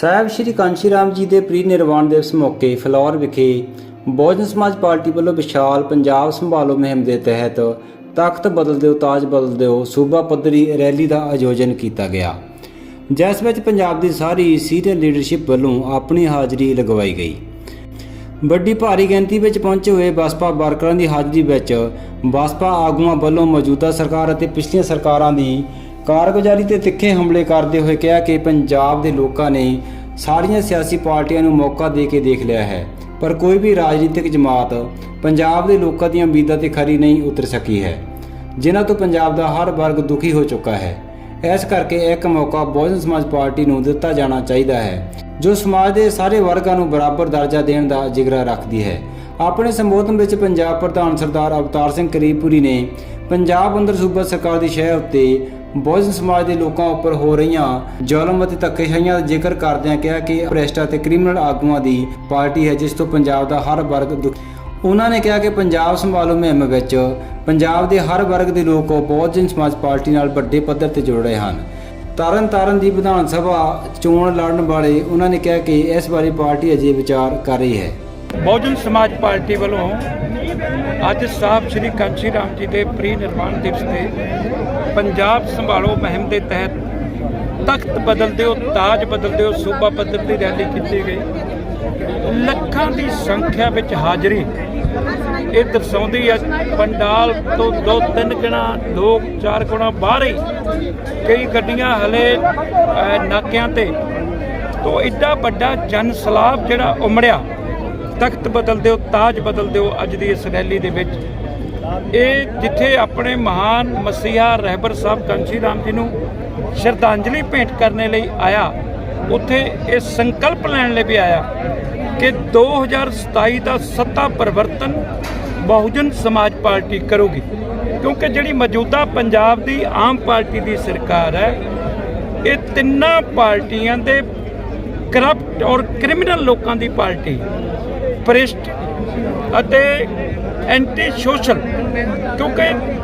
ਸਾਹਿਬ ਸ਼੍ਰੀ ਕਾਂਸ਼ੀ ਰਾਮ ਜੀ ਦੇ ਪ੍ਰੀ ਨਿਰਵਾਣ ਦਿਵਸ ਮੌਕੇ ਫਲੌਰ ਵਿਖੇ ਬਹੁਜਨ ਸਮਾਜ ਪਾਰਟੀ ਵੱਲੋਂ ਵਿਸ਼ਾਲ ਪੰਜਾਬ ਸੰਭਾਲੋ ਮੁਹਿੰਮ ਦੇ ਤਹਿਤ ਤਖਤ ਬਦਲ ਦਿਓ ਤਾਜ ਬਦਲ ਦਿਓ ਸੂਬਾ ਪੱਧਰੀ ਰੈਲੀ ਦਾ ਆਯੋਜਨ ਕੀਤਾ ਗਿਆ। ਜਿਸ ਵਿੱਚ ਪੰਜਾਬ ਦੀ ਸਾਰੀ ਸੀਨੀਅਰ ਲੀਡਰਸ਼ਿਪ ਵੱਲੋਂ ਆਪਣੀ ਹਾਜ਼ਰੀ ਲਗਵਾਈ ਗਈ। ਵੱਡੀ ਭਾਰੀ ਗਿਣਤੀ ਵਿੱਚ ਪਹੁੰਚੇ ਹੋਏ ਬਸਪਾ ਵਰਕਰਾਂ ਦੀ ਹਾਜ਼ਰੀ ਵਿੱਚ ਬਸਪਾ ਆਗੂਆਂ ਵੱਲੋਂ ਮੌਜੂਦਾ ਸਰਕਾਰ ਅਤੇ ਪਿਛਲੀਆਂ ਸਰਕਾਰਾਂ ਦੀ ਕਾਰਗੁਜ਼ਾਰੀ ਤੇ ਤਿੱਖੇ ਹਮਲੇ ਕਰਦੇ ਹੋਏ ਕਿਹਾ ਕਿ ਪੰਜਾਬ ਦੇ ਲੋਕਾਂ ਨੇ ਸਾਰੀਆਂ ਸਿਆਸੀ ਪਾਰਟੀਆਂ ਨੂੰ ਮੌਕਾ ਦੇ ਕੇ ਦੇਖ ਲਿਆ ਹੈ, ਪਰ ਕੋਈ ਵੀ ਰਾਜਨੀਤਿਕ ਜਮਾਤ ਪੰਜਾਬ ਦੇ ਲੋਕਾਂ ਦੀਆਂ ਉਮੀਦਾਂ ਤੇ ਖਰੀ ਨਹੀਂ ਉਤਰ ਸਕੀ ਹੈ, ਜਿਨ੍ਹਾਂ ਤੋਂ ਪੰਜਾਬ ਦਾ ਹਰ ਵਰਗ ਦੁਖੀ ਹੋ ਚੁੱਕਾ ਹੈ। ਇਸ ਕਰਕੇ ਇੱਕ ਮੌਕਾ ਬਹੁਜਨ ਸਮਾਜ ਪਾਰਟੀ ਨੂੰ ਦਿੱਤਾ ਜਾਣਾ ਚਾਹੀਦਾ ਹੈ, ਜੋ ਸਮਾਜ ਦੇ ਸਾਰੇ ਵਰਗਾਂ ਨੂੰ ਬਰਾਬਰ ਦਰਜਾ ਦੇਣ ਦਾ ਜਿਗਰਾ ਰੱਖਦੀ ਹੈ। ਆਪਣੇ ਸੰਬੋਧਨ ਵਿੱਚ ਪੰਜਾਬ ਪ੍ਰਧਾਨ ਸਰਦਾਰ ਅਵਤਾਰ ਸਿੰਘ ਕਰੀਪੁਰੀ ਨੇ, ਪੰਜਾਬ ਅੰਦਰ ਸੂਬਾ ਸਰਕਾਰ ਦੀ ਸ਼ਹਿ ਉੱਤੇ ਬਹੁਜਨ ਸਮਾਜ ਦੇ ਲੋਕਾਂ ਉੱਪਰ ਹੋ ਰਹੀਆਂ ਜ਼ੁਲਮ ਅਤੇ ਧੱਕੇਸ਼ਾਹੀਆਂ ਦਾ ਜ਼ਿਕਰ ਕਰਦਿਆਂ ਕਿਹਾ ਕਿ ਭ੍ਰਿਸ਼ਟਾ ਤੇ ਕ੍ਰਿਮੀਨਲ ਆਗੂਆਂ ਦੀ ਪਾਰਟੀ ਹੈ, ਜਿਸ ਤੋਂ ਪੰਜਾਬ ਦਾ ਹਰ ਵਰਗ ਦੁਖੀ। ਉਹਨਾਂ ਨੇ ਕਿਹਾ ਕਿ ਪੰਜਾਬ ਸੰਭਾਲੋ ਮੁਹਿੰਮ ਵਿੱਚ। ਪੰਜਾਬ ਦੇ ਹਰ ਵਰਗ ਦੇ ਲੋਕ ਬਹੁਜਨ ਸਮਾਜ ਪਾਰਟੀ ਨਾਲ ਵੱਡੇ ਪੱਧਰ ਤੇ ਜੁੜ ਰਹੇ ਹਨ। ਤਰਨ ਤਾਰਨ ਦੀ ਵਿਧਾਨ ਸਭਾ ਚੋਣ ਲੜਨ ਵਾਲੇ ਉਹਨਾਂ ਨੇ ਕਿਹਾ ਕਿ ਇਸ ਬਾਰੇ ਪਾਰਟੀ ਅਜੇ ਵਿਚਾਰ ਕਰ ਰਹੀ ਹੈ। ਬਹੁਜਨ ਸਮਾਜ ਪਾਰਟੀ ਵੱਲੋਂ ਅੱਜ ਸਾਹਿਬ ਸ੍ਰੀ ਕਾਂਚੀ ਰਾਮ ਜੀ ਦੇ ਪ੍ਰੀ ਨਿਰਵਾਣ ਦਿਵਸ ਤੇ ਪੰਜਾਬ ਸੰਭਾਲੋ ਮੁਹਿੰਮ ਦੇ ਤਹਿਤ ਤਖਤ ਬਦਲ ਦਿਓ ਤਾਜ ਬਦਲ ਦਿਓ ਸੂਬਾ ਪੱਧਰ ਦੀ ਰੈਲੀ ਕੀਤੀ ਗਈ। ਲੱਖਾਂ ਦੀ ਸੰਖਿਆ ਵਿੱਚ ਹਾਜ਼ਰੀ। ਇਹ ਦਰਸਾਉਂਦੀ ਹੈ, ਪੰਡਾਲ ਤੋਂ ਦੋ ਤਿੰਨ ਗੁਣਾ, ਲੋਕ ਚਾਰ ਗੁਣਾ ਬਾਹਰ ਹੀ ਕਈ ਗੱਡੀਆਂ ਹਲੇ ਨਾਕਿਆਂ ਤੇ। ਤੋਂ ਐਡਾ ਵੱਡਾ ਜਨ ਸਲਾਬ ਜਿਹੜਾ ਉਮੜਿਆ। ਤਖਤ ਬਦਲ ਦਿਓ ਤਾਜ ਬਦਲ ਦਿਓ ਅੱਜ ਦੀ ਇਸ ਰੈਲੀ ਦੇ ਵਿੱਚ ਇਹ ਜਿੱਥੇ ਆਪਣੇ ਮਹਾਨ ਮਸੀਹਾ ਰਹਿਬਰ ਸਾਹਿਬ ਕੰਸ਼ੀ ਰਾਮ ਜੀ ਨੂੰ ਸ਼ਰਧਾਂਜਲੀ ਭੇਂਟ ਕਰਨ ਲਈ ਆਇਆ, ਉੱਥੇ ਇਹ ਸੰਕਲਪ ਲੈਣ ਲਈ ਵੀ ਆਇਆ ਕਿ 2027 ਦਾ ਸੱਤਾ ਪਰਿਵਰਤਨ ਬਹੁਜਨ ਸਮਾਜ ਪਾਰਟੀ ਕਰੂਗੀ। ਕਿਉਂਕਿ ਜਿਹੜੀ ਮੌਜੂਦਾ ਪੰਜਾਬ ਦੀ ਆਮ ਪਾਰਟੀ ਦੀ ਸਰਕਾਰ ਹੈ, ਇਹ ਤਿੰਨਾਂ ਪਾਰਟੀਆਂ ਦੇ ਕਰਪਟ ਔਰ ਕ੍ਰਿਮੀਨਲ ਲੋਕਾਂ ਦੀ ਪਾਰਟੀ ਭ੍ਰਿਸ਼ਟ ਅਤੇ ਐਂਟੀ ਸੋਸ਼ਲ ਕਿਉਂਕਿ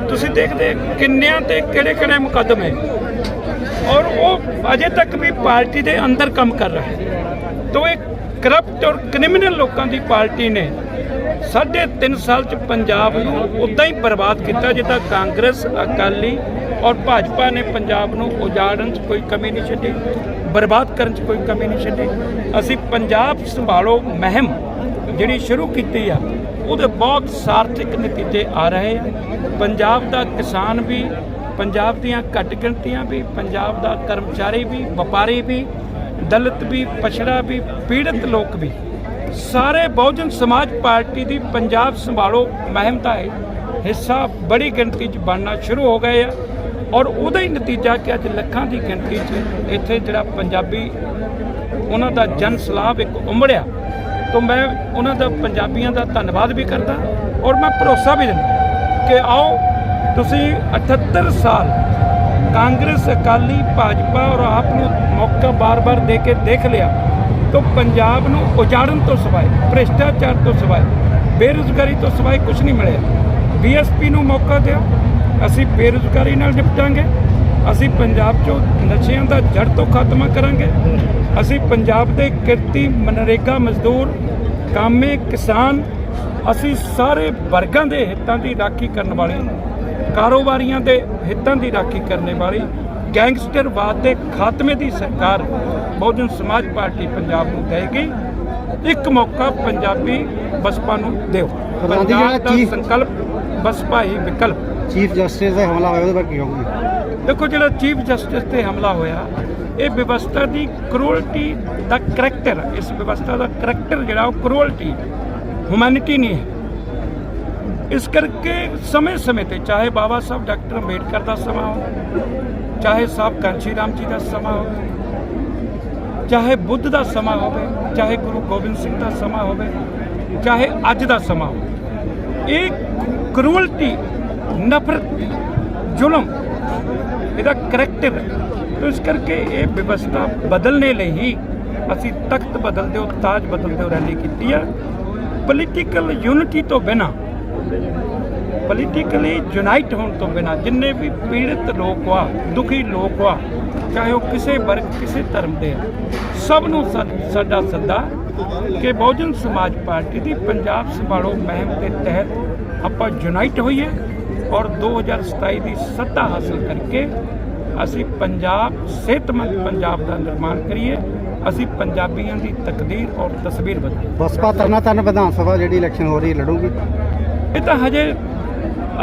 ਤੁਸੀਂ ਦੇਖਦੇ ਕਿੰਨਿਆਂ ਤੇ ਕਿਹੜੇ ਕਿਹੜੇ ਮੁਕੱਦਮੇ। ਔਰ ਉਹ ਅਜੇ ਤੱਕ ਵੀ ਪਾਰਟੀ ਦੇ ਅੰਦਰ ਕੰਮ ਕਰ ਰਿਹਾ। ਹੈ ਤੋ ਇਹ ਕਰਪਟ ਔਰ ਕ੍ਰਿਮੀਨਲ ਲੋਕਾਂ ਦੀ ਪਾਰਟੀ ਨੇ ਸਾਢੇ ਤਿੰਨ ਸਾਲ ਚ ਪੰਜਾਬ ਨੂੰ ਉਦਾਂ ਹੀ ਬਰਬਾਦ ਕੀਤਾ, ਜਿੱਦਾਂ ਕਾਂਗਰਸ, ਅਕਾਲੀ ਔਰ ਭਾਜਪਾ ਨੇ ਪੰਜਾਬ ਨੂੰ ਉਜਾੜਨ 'ਚ ਕੋਈ ਕਮੀ ਨਹੀਂ ਛੱਡੀ, ਬਰਬਾਦ ਕਰਨ 'ਚ ਕੋਈ ਕਮੀ ਨਹੀਂ ਛੱਡੀ। ਅਸੀਂ ਪੰਜਾਬ ਸੰਭਾਲੋ ਮਹਿਮ। ਜਿਹੜੀ ਸ਼ੁਰੂ ਕੀਤੀ ਆ, ਉਹਦੇ ਬਹੁਤ ਸਾਰਥਿਕ ਨਤੀਜੇ ਆ ਰਹੇ ਆ। ਪੰਜਾਬ ਦਾ ਕਿਸਾਨ ਵੀ, ਪੰਜਾਬ ਦੀਆਂ ਘੱਟ ਗਿਣਤੀਆਂ ਵੀ, ਪੰਜਾਬ ਦਾ ਕਰਮਚਾਰੀ ਵੀ, ਵਪਾਰੀ ਵੀ, ਦਲਿਤ ਵੀ, ਪਛੜਾ ਵੀ, ਪੀੜਤ ਲੋਕ ਵੀ, ਸਾਰੇ ਬਹੁਜਨ ਸਮਾਜ ਪਾਰਟੀ ਦੀ ਪੰਜਾਬ ਸੰਭਾਲੋ ਮੁਹਿੰਮ ਦਾ ਹਿੱਸਾ ਬੜੀ ਗਿਣਤੀ 'ਚ ਬਣਨਾ ਸ਼ੁਰੂ ਹੋ ਗਏ ਆ ਔਰ ਉਹਦਾ ਹੀ ਨਤੀਜਾ ਕਿ ਅੱਜ ਲੱਖਾਂ ਦੀ ਗਿਣਤੀ 'ਚ ਇੱਥੇ ਜਿਹੜਾ ਪੰਜਾਬੀ, ਉਹਨਾਂ ਦਾ ਜਨ ਸਲਾਬ ਇੱਕ ਉਮੜਿਆ। ਤੋਂ ਮੈਂ ਉਹਨਾਂ ਦਾ ਪੰਜਾਬੀਆਂ ਦਾ ਧੰਨਵਾਦ ਵੀ ਕਰਦਾ ਔਰ ਮੈਂ ਭਰੋਸਾ ਵੀ ਦਿੰਦਾ ਕਿ ਆਓ ਤੁਸੀਂ 78 ਸਾਲ ਕਾਂਗਰਸ, ਅਕਾਲੀ, ਭਾਜਪਾ ਔਰ ਆਪ ਨੂੰ ਮੌਕਾ ਬਾਰ-ਬਾਰ ਦੇ ਕੇ ਦੇਖ ਲਿਆ ਤਾਂ ਪੰਜਾਬ ਨੂੰ ਉਜਾੜਨ ਤੋਂ ਸਿਵਾਏ, ਭ੍ਰਿਸ਼ਟਾਚਾਰ ਤੋਂ ਸਿਵਾਏ, ਬੇਰੁਜ਼ਗਾਰੀ ਤੋਂ ਸਿਵਾਏ ਕੁਝ ਨਹੀਂ ਮਿਲਿਆ। ਬੀਐਸਪੀ ਨੂੰ ਮੌਕਾ ਦਿਓ, ਅਸੀਂ ਬੇਰੁਜ਼ਗਾਰੀ ਨਾਲ ਨਿਪਟਾਂਗੇ। ਅਸੀਂ ਪੰਜਾਬ 'ਚੋਂ ਨਸ਼ਿਆਂ ਦਾ ਜੜ ਤੋਂ ਖਾਤਮਾ ਕਰਾਂਗੇ। ਅਸੀਂ ਪੰਜਾਬ ਦੇ ਕਿਰਤੀ ਮਨਰੇਗਾ ਮਜ਼ਦੂਰ ਕਾਮੇ ਕਿਸਾਨ ਅਸੀਂ ਸਾਰੇ ਵਰਗਾਂ ਦੇ ਹਿੱਤਾਂ ਦੀ ਰਾਖੀ ਕਰਨ ਵਾਲੇ ਕਾਰੋਬਾਰੀਆਂ ਦੇ ਹਿੱਤਾਂ ਦੀ ਰਾਖੀ ਕਰਨ ਵਾਲੀ ਗੈਂਗਸਟਰਵਾਦ ਦੇ ਖਾਤਮੇ ਦੀ ਸਰਕਾਰ ਬਹੁਜਨ ਸਮਾਜ ਪਾਰਟੀ ਪੰਜਾਬ ਨੂੰ ਦੇਗੀ ਇੱਕ ਮੌਕਾ ਪੰਜਾਬੀ ਬਸਪਾ ਨੂੰ ਦਿਓ। ਪੰਜਾਬ ਦਾ ਸੰਕਲਪ ਬਸਪਾ ਹੀ ਵਿਕਲਪ। ਚੀਫ ਜਸਟਿਸ ਦਾ ਹਮਲਾ ਹੋਇਆ ਉਹਦੇ ਕੀ ਕਹੋਗੇ? ਦੇਖੋ ਜਿਹੜਾ ਚੀਫ ਜਸਟਿਸ ਤੇ ਹਮਲਾ ਹੋਇਆ, ਇਹ ਵਿਵਸਥਾ ਦੀ ਕਰੂਅਲਟੀ ਦਾ ਕਰੈਕਟਰ ਇਸ ਵਿਵਸਥਾ ਦਾ ਕਰੈਕਟਰ ਜਿਹੜਾ, ਉਹ ਕਰੂਅਲਟੀ ਹਿਊਮੈਨਿਟੀ ਨਹੀਂ ਹੈ। ਇਸ ਕਰਕੇ ਸਮੇਂ-ਸਮੇਂ ਤੇ ਚਾਹੇ ਬਾਬਾ ਸਾਹਿਬ ਡਾਕਟਰ ਅੰਬੇਡਕਰ ਦਾ ਸਮਾਂ ਹੋ, ਚਾਹੇ ਸਾਹਿਬ ਕਾਂਚੀ ਰਾਮ ਜੀ ਦਾ ਸਮਾਂ ਹੋਵੇ ਚਾਹੇ ਬੁੱਧ ਦਾ ਸਮਾਂ ਹੋਵੇ, ਚਾਹੇ ਗੁਰੂ ਗੋਬਿੰਦ ਸਿੰਘ ਦਾ ਸਮਾਂ ਹੋਵੇ, ਚਾਹੇ ਅੱਜ ਦਾ ਸਮਾਂ ਹੋਵੇ, ਇਹ ਕਰੂਅਲਟੀ ਨਫ਼ਰਤ, ਜ਼ੁਲਮ ਇਹਦਾ ਕਰੈਕਟਿਵ ਹੈ। ਇਸ ਕਰਕੇ ਇਹ ਵਿਵਸਥਾ ਬਦਲਣੇ ਲਈ ਹੀ ਅਸੀਂ ਤਖਤ ਬਦਲ ਦਿਓ ਤਾਜ ਬਦਲ ਦਿਓ ਰੈਲੀ ਕੀਤੀ ਹੈ ਪੋਲੀਟੀਕਲ ਯੂਨਿਟੀ ਤੋਂ ਬਿਨਾ ਪੋਲੀਟੀਕਲੀ ਯੂਨਾਈਟ ਹੋਣ ਤੋਂ ਬਿਨਾ, ਜਿੰਨੇ ਵੀ ਪੀੜਤ ਲੋਕ ਆ, ਦੁਖੀ ਲੋਕ ਆ, ਚਾਹੇ ਉਹ ਕਿਸੇ ਵਰਗ, ਕਿਸੇ ਧਰਮ ਦੇ ਆ, ਸਭ ਨੂੰ ਸਾਡਾ ਸੱਦਾ ਕਿ ਬਹੁਜਨ ਸਮਾਜ ਪਾਰਟੀ ਦੀ ਪੰਜਾਬ ਸੰਭਾਲੋ ਮਹਿਮ ਦੇ ਤਹਿਤ ਆਪਾਂ ਯੂਨਾਈਟ ਹੋਈਏ। ਔਰ 2027 ਦੀ ਸੱਤਾ ਹਾਸਲ ਕਰਕੇ ਅਸੀਂ ਪੰਜਾਬ ਸਿਹਤਮੰਦ ਪੰਜਾਬ ਦਾ ਨਿਰਮਾਣ ਕਰੀਏ। ਅਸੀਂ ਪੰਜਾਬੀਆਂ ਦੀ ਤਕਦੀਰ ਔਰ ਤਸਵੀਰ ਬਦਲੀਏ ਬਸਪਾ ਤਰਨਾ ਤਾਰਨ ਵਿਧਾਨ ਸਭਾ ਜਿਹੜੀ ਇਲੈਕਸ਼ਨ ਹੋ ਰਹੀ ਹੈ ਲੜੂਗੀ। ਇਹ ਤਾਂ ਹਜੇ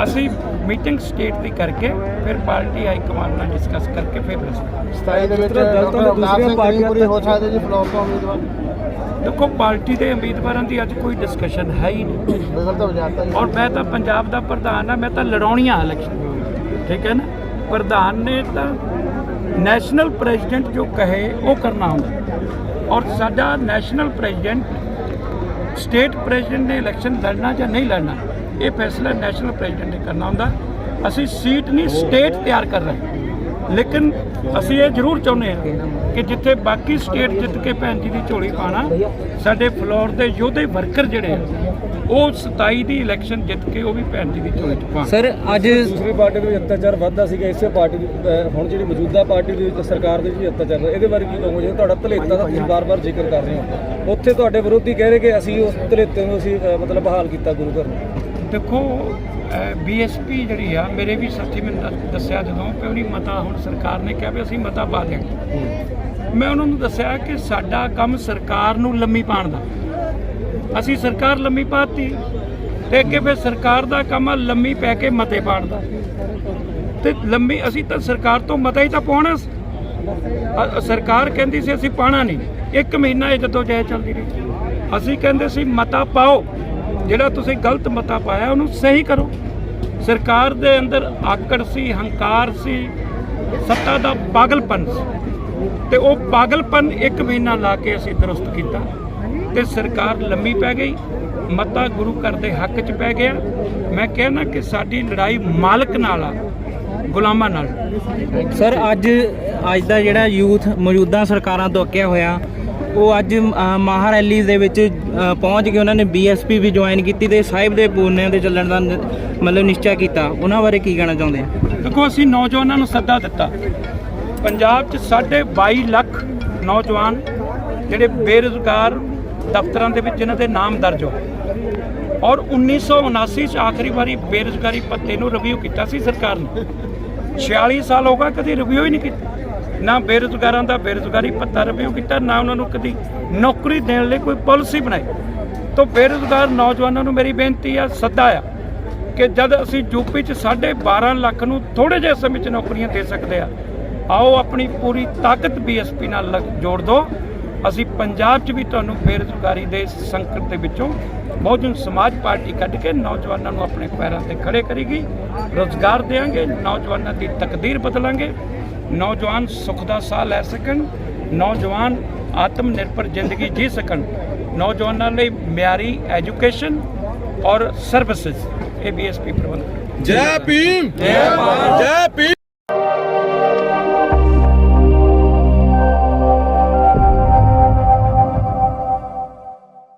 ਅਸੀਂ ਮੀਟਿੰਗ ਸਟੇਟ ਦੀ ਕਰਕੇ ਫਿਰ ਪਾਰਟੀ ਹਾਈ ਕਮਾਂਡ ਨਾਲ ਡਿਸਕਸ ਕਰਕੇ ਫਿਰ ਦੱਸਾਂਗੇ 27 ਦੇ ਵਿੱਚ ਦੂਸਰੀਆਂ ਪਾਰਟੀਆਂ ਪੂਰੀ ਹੋ ਸਕਦੇ ਜੀ ਫਲੋਰ ਤੋਂ ਉਮੀਦਵਾਰ ਦੇਖੋ, ਪਾਰਟੀ ਦੇ ਉਮੀਦਵਾਰਾਂ ਦੀ ਅੱਜ ਕੋਈ ਡਿਸਕਸ਼ਨ ਹੈ ਹੀ ਨਹੀਂ। ਔਰ ਮੈਂ ਤਾਂ ਪੰਜਾਬ ਦਾ ਪ੍ਰਧਾਨ ਆ, ਮੈਂ ਤਾਂ ਲੜਾਉਣੀਆਂ ਇਲੈਕਸ਼ਨ ਠੀਕ ਹੈ ਨਾ? ਪ੍ਰਧਾਨ ਨੇ ਤਾਂ ਨੈਸ਼ਨਲ ਪ੍ਰੈਜ਼ੀਡੈਂਟ ਜੋ ਕਹੇ, ਉਹ ਕਰਨਾ ਹੁੰਦਾ। ਔਰ ਸਾਡਾ ਨੈਸ਼ਨਲ ਪ੍ਰੈਜ਼ੀਡੈਂਟ ਸਟੇਟ ਪ੍ਰੈਜ਼ੀਡੈਂਟ ਨੇ ਇਲੈਕਸ਼ਨ ਲੜਨਾ ਜਾਂ ਨਹੀਂ ਲੜਨਾ, ਇਹ ਫੈਸਲਾ ਨੈਸ਼ਨਲ ਪ੍ਰੈਜ਼ੀਡੈਂਟ ਨੇ ਕਰਨਾ ਹੁੰਦਾ। ਅਸੀਂ ਸੀਟ ਨਹੀਂ ਸਟੇਟ ਤਿਆਰ ਕਰ ਰਹੇ। ਲੇਕਿਨ ਅਸੀਂ ਇਹ ਜ਼ਰੂਰ ਚਾਹੁੰਦੇ ਹਾਂ ਕਿ ਜਿੱਥੇ ਬਾਕੀ ਸਟੇਟ ਜਿੱਤ ਕੇ ਭੈਣ ਜੀ ਦੀ ਝੋਲੀ ਪਾਣਾ ਸਾਡੇ ਫਲੋਰ ਦੇ ਯੋਧੇ ਵਰਕਰ ਜਿਹੜੇ ਆ ਉਹ 27 ਦੀ ਇਲੈਕਸ਼ਨ ਜਿੱਤ ਕੇ ਉਹ ਵੀ ਭੈਣ ਜੀ ਦੀ ਝੋਲੀ ਚ ਪਾਣ ਸਰ ਅੱਜ ਦੂਸਰੀ ਪਾਰਟੀ ਦੇ ਵਿੱਚ ਅਤਿਆਚਾਰ ਵੱਧਦਾ ਸੀਗਾ ਇਸੇ ਪਾਰਟੀ ਦੀ ਹੁਣ ਜਿਹੜੀ ਮੌਜੂਦਾ ਪਾਰਟੀ ਦੀ ਵਿੱਚ ਸਰਕਾਰ ਦੇ ਵਿੱਚ ਅਤਿਆਚਾਰ ਦਾ ਇਹਦੇ ਬਾਰੇ ਕੀ ਕਹੋਗੇ? ਜੇ ਤੁਹਾਡਾ ਧਲੇਤਾ ਦਾ ਤੁਸੀਂ ਬਾਰ-ਬਾਰ ਜ਼ਿਕਰ ਕਰ ਰਹੇ ਹੋ। ਉੱਥੇ ਤੁਹਾਡੇ ਵਿਰੋਧੀ ਕਹਿ ਰਹੇ ਕਿ ਅਸੀਂ ਉਸ ਧਲੇਤੇ ਨੂੰ ਅਸੀਂ ਮਤਲਬ ਬਹਾਲ ਕੀਤਾ ਗੁਰੂ ਘਰ ਨੂੰ। ਦੇਖੋ ਬੀਐਸਪੀ ਜਿਹੜੀ ਆ ਮੇਰੇ ਵੀ ਸਾਥੀ ਮੈਨੂੰ ਦੱਸ- ਦੱਸਿਆ ਜਦੋਂ ਕਿ ਉਹਨੀ ਮਤਾ ਹੁਣ ਸਰਕਾਰ ਨੇ ਕਿਹਾ ਵੀ ਅਸੀਂ ਮਤਾ ਪਾ ਦਿਆਂਗੇ। ਮੈਂ ਉਹਨਾਂ ਨੂੰ ਦੱਸਿਆ ਕਿ ਸਾਡਾ ਕੰਮ ਸਰਕਾਰ ਨੂੰ ਲੰਮੀ ਪਾਣ ਦਾ। ਅਸੀਂ ਸਰਕਾਰ ਲੰਮੀ ਪਾਤੀ ਤੇ ਅੱਗੇ ਫਿਰ ਸਰਕਾਰ ਦਾ ਕੰਮ ਆ ਲੰਮੀ ਪੈ ਕੇ ਮਤੇ ਪਾਣ ਦਾ। ਤੇ ਲੰਮੀ ਅਸੀਂ ਤਾਂ ਸਰਕਾਰ ਤੋਂ ਮਤਾ ਹੀ ਤਾਂ ਪਾਉਣਾ ਸਰਕਾਰ ਕਹਿੰਦੀ ਸੀ ਅਸੀਂ ਪਾਣਾ ਨਹੀਂ। ਇੱਕ ਮਹੀਨਾ ਇਹ ਜਦੋਂ ਜੈ ਚੱਲਦੀ ਰਹੀ। ਅਸੀਂ ਕਹਿੰਦੇ ਸੀ ਮਤਾ ਪਾਓ। ਜਿਹੜਾ ਤੁਸੀਂ ਗਲਤ ਮਤਾ ਪਾਇਆ, ਉਹਨੂੰ ਸਹੀ ਕਰੋ। ਸਰਕਾਰ ਦੇ ਅੰਦਰ ਆਕੜ ਸੀ, ਹੰਕਾਰ ਸੀ, ਸੱਤਾ ਦਾ ਪਾਗਲਪਨ ਸੀ। ਤੇ ਉਹ ਪਾਗਲਪਨ ਇੱਕ ਮਹੀਨਾ ਲਾ ਕੇ ਅਸੀਂ ਦਰੁਸਤ ਕੀਤਾ। ਤੇ ਸਰਕਾਰ ਲੰਮੀ ਪੈ ਗਈ। ਮਤਾ ਗੁਰੂ ਘਰ ਦੇ ਹੱਕ 'ਚ ਪੈ ਗਿਆ। ਮੈਂ ਕਹਿਣਾ ਕਿ ਸਾਡੀ ਲੜਾਈ ਮਾਲਕ ਨਾਲ ਆ, ਗੁਲਾਮਾਂ ਨਾਲ। ਸਰ, ਅੱਜ ਅੱਜ ਦਾ ਜਿਹੜਾ ਯੂਥ ਮੌਜੂਦਾ ਸਰਕਾਰਾਂ ਤੋਂ ਅੱਕਿਆ ਹੋਇਆ ਉਹ ਅੱਜ ਅ, ਰੈਲੀ ਦੇ ਵਿੱਚ ਪਹੁੰਚ ਕੇ ਉਹਨਾਂ ਨੇ ਬੀਐਸਪੀ ਵੀ ਜੁਆਇਨ ਕੀਤੀ ਤੇ ਸਾਹਿਬ ਦੇ ਪੂਰਨਿਆਂ ਦੇ ਚੱਲਣ ਦਾ ਮਤਲਬ ਨਿਸ਼ਚਾ ਕੀਤਾ। ਉਹਨਾਂ ਬਾਰੇ ਕੀ ਕਹਿਣਾ ਚਾਹੁੰਦੇ ਆ? ਦੇਖੋ ਅਸੀਂ ਨੌਜਵਾਨਾਂ ਨੂੰ ਸੱਦਾ ਦਿੱਤਾ। ਪੰਜਾਬ 'ਚ ਸਾਢੇ 22 ਲੱਖ ਨੌਜਵਾਨ ਜਿਹੜੇ ਬੇਰੁਜ਼ਗਾਰ ਦਫ਼ਤਰਾਂ ਦੇ ਵਿੱਚ ਜਿਨ੍ਹਾਂ ਦੇ ਨਾਮ ਦਰਜ ਹੋ ਔਰ 1979 'ਚ ਆਖਰੀ ਵਾਰੀ ਬੇਰੁਜ਼ਗਾਰੀ ਭੱਤੇ ਨੂੰ ਰਿਵਿਊ ਕੀਤਾ ਸੀ ਸਰਕਾਰ ਨੇ। 46 ਸਾਲ ਹੋ ਗਏ ਕਦੀ ਰਿਵਿਊ ਹੀ ਨਹੀਂ ਕੀਤਾ। ਨਾ ਬੇਰੁਜ਼ਗਾਰਾਂ ਦਾ ਬੇਰੁਜ਼ਗਾਰੀ ਭੱਤਾ ਰਿਵਿਊ ਕੀਤਾ, ਨਾ ਉਹਨਾਂ ਨੂੰ ਕਦੀ ਨੌਕਰੀ ਦੇਣ ਲਈ ਕੋਈ ਪਾਲਿਸੀ ਬਣਾਈ। ਤੋਂ ਬੇਰੁਜ਼ਗਾਰ ਨੌਜਵਾਨਾਂ ਨੂੰ ਮੇਰੀ ਬੇਨਤੀ ਆ, ਸੱਦਾ ਆ ਕਿ ਜਦ ਅਸੀਂ ਯੂਪੀ ਚ 12.5 ਲੱਖ ਨੂੰ ਥੋੜੇ ਜਿਹੇ ਸਮੇਂ ਚ ਨੌਕਰੀਆਂ ਦੇ ਸਕਦੇ ਆ, ਆਓ ਆਪਣੀ ਪੂਰੀ ਤਾਕਤ ਬੀਐਸਪੀ ਨਾਲ ਜੋੜ ਦਿਓ ਅਸੀਂ ਪੰਜਾਬ 'ਚ ਵੀ ਤੁਹਾਨੂੰ ਬੇਰੁਜ਼ਗਾਰੀ ਦੇ ਸੰਕਟ ਦੇ ਵਿੱਚੋਂ ਬਹੁਜਨ ਸਮਾਜ ਪਾਰਟੀ ਕੱਢ ਕੇ ਨੌਜਵਾਨਾਂ ਨੂੰ ਆਪਣੇ ਪੈਰਾਂ ਤੇ ਖੜੇ ਕਰੇਗੀ। ਰੋਜ਼ਗਾਰ ਦੇਵਾਂਗੇ ਨੌਜਵਾਨਾਂ ਦੀ ਤਕਦੀਰ ਬਦਲਾਂਗੇ। ਨੌਜਵਾਨ ਸੁੱਖ ਦਾ ਸਾਹ ਲੈ ਸਕਣ ਨੌਜਵਾਨ ਆਤਮ ਨਿਰਭਰ ਜ਼ਿੰਦਗੀ ਜੀ ਸਕਣ। ਨੌਜਵਾਨਾਂ ਲਈ ਮਿਆਰੀ ਐਜੂਕੇਸ਼ਨ ਔਰ ਸਰਵਿਸਿਜ਼ ਇਹ ਬੀਐਸਪੀ ਪ੍ਰਬੰਧ ਜੈ ਭੀਮ। ਜੈ ਭਾਰਤ। ਜੈ ਭੀਮ।